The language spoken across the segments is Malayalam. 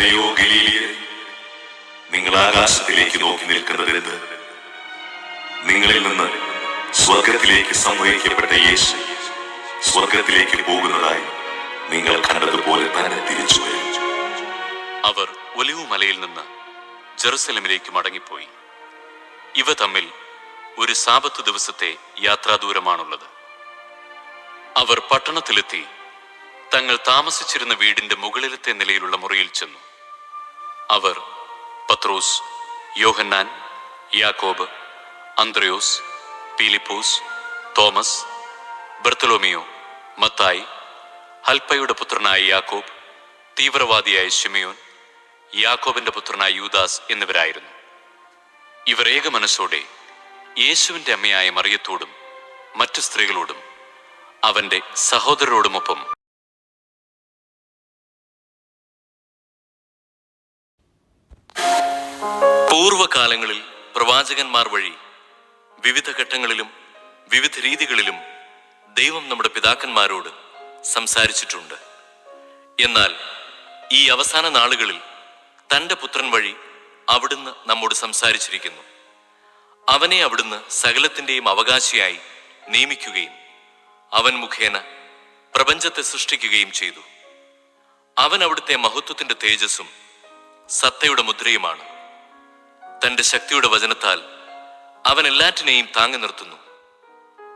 അലയോ ഗലീലിയൻ നിങ്ങൾ ആകാശത്തിലേക്ക് നോക്കി നിൽക്കുന്നതെന്ത് നിങ്ങളിൽ നിന്ന് സ്വർഗത്തിലേക്ക് സംവഹിക്കപ്പെട്ട യേശു സ്വർഗത്തിലേക്ക് പോകുന്നതായി നിങ്ങൾ കണ്ടതുപോലെ തന്നെ തിരിച്ചു അവർ ഒലിവു മലയിൽ നിന്ന് ജെറുസലമിലേക്ക് മടങ്ങിപ്പോയി. ഇവ തമ്മിൽ ഒരു സാപത്ത് ദിവസത്തെ യാത്രാദൂരമാണുള്ളത്. അവർ പട്ടണത്തിലെത്തി തങ്ങൾ താമസിച്ചിരുന്ന വീടിന്റെ മുകളിലത്തെ നിലയിലുള്ള മുറിയിൽ ചെന്നു. അവർ പത്രോസ് യോഹന്നാൻ യാക്കോബ് അന്ത്രയോസ് പീലിപ്പോസ് തോമസ് ബർത്തലോമിയോ മത്തായി ഹൽപ്പയുടെ പുത്രനായ യാക്കോബ് തീവ്രവാദിയായ ഷിമിയോൻ യാക്കോബിന്റെ പുത്രനായ യൂദാസ് എന്നിവരായിരുന്നു. ഇവർ ഏക മനസ്സോടെ യേശുവിന്റെ അമ്മയായ മറിയത്തോടും മറ്റു സ്ത്രീകളോടും അവന്റെ സഹോദരരോടുമൊപ്പം പൂർവകാലങ്ങളിൽ പ്രവാചകന്മാർ വഴി വിവിധ ഘട്ടങ്ങളിലും വിവിധ രീതികളിലും ദൈവം നമ്മുടെ പിതാക്കന്മാരോട് സംസാരിച്ചിട്ടുണ്ട്. എന്നാൽ ഈ അവസാന നാളുകളിൽ തന്റെ പുത്രൻ വഴി അവിടുന്ന് നമ്മോട് സംസാരിച്ചിരിക്കുന്നു. അവനെ അവിടുന്ന് സകലത്തിന്റെയും അവകാശിയായി നിയമിക്കുകയും അവൻ മുഖേന പ്രപഞ്ചത്തെ സൃഷ്ടിക്കുകയും ചെയ്തു. അവൻ അവിടുത്തെ മഹത്വത്തിന്റെ തേജസ്സും സത്തയുടെ മുദ്രയുമാണ്. തന്റെ ശക്തിയുടെ വചനത്താൽ അവൻ എല്ലാറ്റിനെയും താങ്ങി നിർത്തുന്നു.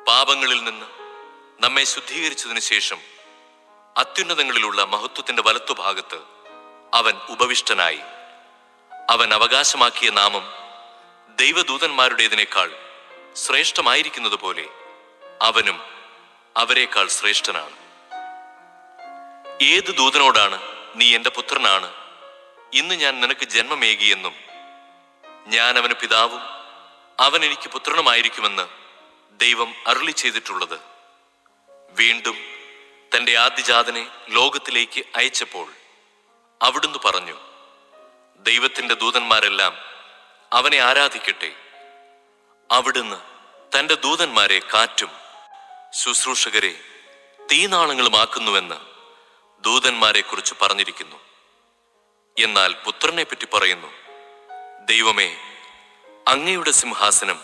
പാപങ്ങളിൽ നിന്ന് നമ്മെ ശുദ്ധീകരിച്ചതിനു ശേഷം അത്യുന്നതങ്ങളിലുള്ള മഹത്വത്തിന്റെ വലത്തുഭാഗത്ത് അവൻ ഉപവിഷ്ടനായി. അവൻ അവകാശമാക്കിയ നാമം ദൈവദൂതന്മാരുടേതിനേക്കാൾ ശ്രേഷ്ഠമായിരിക്കുന്നത് പോലെ അവനും അവരെക്കാൾ ശ്രേഷ്ഠനാണ്. ഏത് ദൂതനോടാണ് നീ എന്റെ പുത്രനാണ്? ഇന്ന് ഞാൻ നിനക്ക് ജന്മമേകിയെന്നും ഞാൻ അവന് പിതാവും അവൻ എനിക്ക് പുത്രനുമായിരിക്കുമെന്ന് ദൈവം അരുളി ചെയ്തിട്ടുള്ളത്. വീണ്ടും തന്റെ ആദ്യജാതനെ ലോകത്തിലേക്ക് അയച്ചപ്പോൾ അവിടുന്ന് പറഞ്ഞു ദൈവത്തിന്റെ ദൂതന്മാരെല്ലാം അവനെ ആരാധിക്കട്ടെ. അവിടുന്ന് തന്റെ ദൂതന്മാരെ കാറ്റും ശുശ്രൂഷകരെ തീനാളങ്ങളുമാക്കുന്നുവെന്ന് ദൂതന്മാരെ കുറിച്ച് പറഞ്ഞിരിക്കുന്നു. എന്നാൽ പുത്രനെ പറ്റി പറയുന്നു ദൈവമേ അങ്ങയുടെ സിംഹാസനം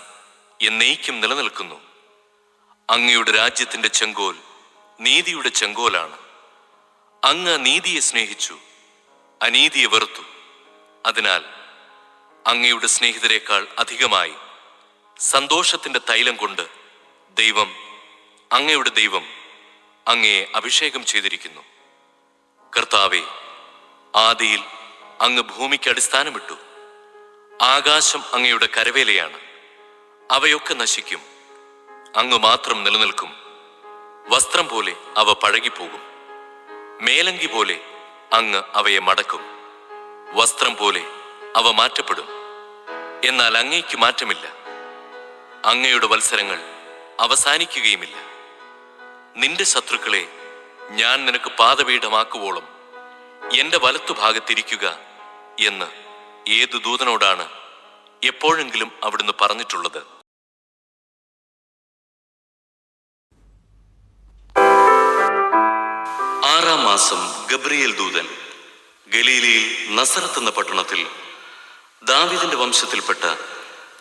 എന്നേക്കും നിലനിൽക്കുന്നു. അങ്ങയുടെ രാജ്യത്തിന്റെ ചെങ്കോൽ നീതിയുടെ ചെങ്കോലാണ്. അങ്ങ് നീതിയെ സ്നേഹിച്ചു അനീതിയെ വെറുത്തു. അതിനാൽ അങ്ങയുടെ സ്നേഹിതരെക്കാൾ അധികമായി സന്തോഷത്തിന്റെ തൈലം കൊണ്ട് ദൈവം അങ്ങയുടെ ദൈവം അങ്ങയെ അഭിഷേകം ചെയ്തിരിക്കുന്നു. കർത്താവെ ആദിയിൽ അങ്ങ് ഭൂമിക്ക് അടിസ്ഥാനമിട്ടു. ആകാശം അങ്ങയുടെ കരവേലയാണ്. അവയൊക്കെ നശിക്കും. അങ്ങ് മാത്രം നിലനിൽക്കും. വസ്ത്രം പോലെ അവ പഴകിപ്പോകും. മേലങ്കി പോലെ അങ്ങ് അവയെ മടക്കും. വസ്ത്രം പോലെ അവ മാറ്റപ്പെടും. എന്നാൽ അങ്ങയ്ക്ക് മാറ്റമില്ല. അങ്ങയുടെ വത്സരങ്ങൾ അവസാനിക്കുകയുമില്ല. നിന്റെ ശത്രുക്കളെ ഞാൻ നിനക്ക് പാതപീഠമാക്കുവോളം എന്റെ വലത്തുഭാഗത്തിരിക്കുക എന്ന് ഏതു ദൂതനോടാണ് എപ്പോഴെങ്കിലും അവിടുന്ന് പറഞ്ഞിട്ടുള്ളത്? ആറാം മാസം ഗബ്രിയേൽ ദൂതൻ ഗലീലിയിൽ നസറത്ത് എന്ന പട്ടണത്തിൽ ദാവിദിന്റെ വംശത്തിൽപ്പെട്ട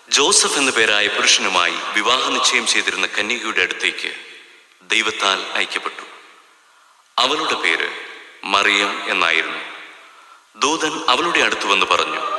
ജോസഫ് എന്ന പേരായ പുരുഷനുമായി വിവാഹ നിശ്ചയം ചെയ്തിരുന്ന കന്യകയുടെ അടുത്തേക്ക് ദൈവത്താൽ അയക്കപ്പെട്ടു. അവളുടെ പേര് മറിയം എന്നായിരുന്നു. ദൂതൻ അവളുടെ അടുത്ത് വന്ന് പറഞ്ഞു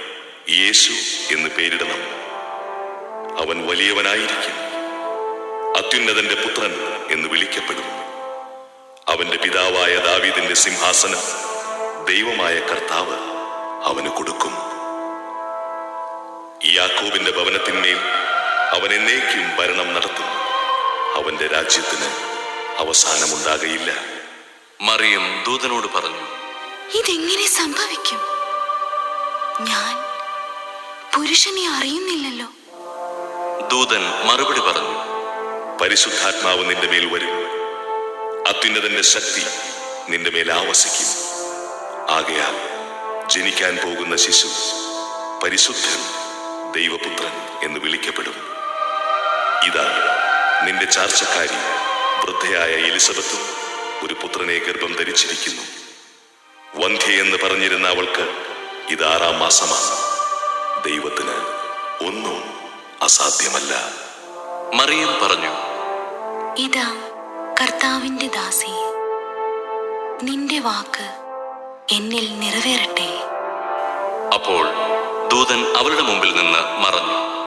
യേശു എന്ന് പേരിടണം. അവൻ വലിയവനായിരിക്കും. അത്യുന്നതന്റെ പുത്രൻ എന്ന് വിളിക്കപ്പെടും. അവന്റെ പിതാവായ ദാവീദിന്റെ സിംഹാസനം ദൈവമായ കർത്താവ് അവന് കൊടുക്കും. യാക്കോബിന്റെ ഭവനത്തിന്മേൽ അവൻ എന്നേക്കും ഭരണം നടത്തും. അവന്റെ രാജ്യത്തിന് അവസാനമുണ്ടാകയില്ല. മറിയം ദൂതനോട് പറഞ്ഞു ഇതെങ്ങനെ സംഭവിക്കും? ഞാൻ പുരുഷനെ അറിയുന്നില്ലല്ലോ. ദൂതൻ മറുപടി പറഞ്ഞു പരിശുദ്ധാത്മാവ് നിന്റെ മേൽ വരും. അത്യുന്നതന്റെ ശക്തി നിന്റെ മേൽ ആവസിക്കും. ആകയാൽ ജനിക്കാൻ പോകുന്ന ശിശു പരിശുദ്ധൻ ദൈവപുത്രൻ എന്ന് വിളിക്കപ്പെടും. ഇതാ നിന്റെ ചാർച്ചക്കാരി വൃദ്ധയായ എലിസബത്തും ഒരു പുത്രനെ ഗർഭം ധരിച്ചിരിക്കുന്നു. വന്ധ്യ എന്ന് പറഞ്ഞിരുന്ന അവൾക്ക് ഇത് ആറാം മാസമാണ്. ദൈവത്തിന് ഒന്നും അസാധ്യമല്ല. മറിയം പറഞ്ഞു ഇതാ കർത്താവിന്റെ ദാസി നിന്റെ വാക്ക് എന്നിൽ നിറവേറട്ടെ. അപ്പോൾ ദൂതൻ അവളുടെ മുമ്പിൽ നിന്ന് മറഞ്ഞു.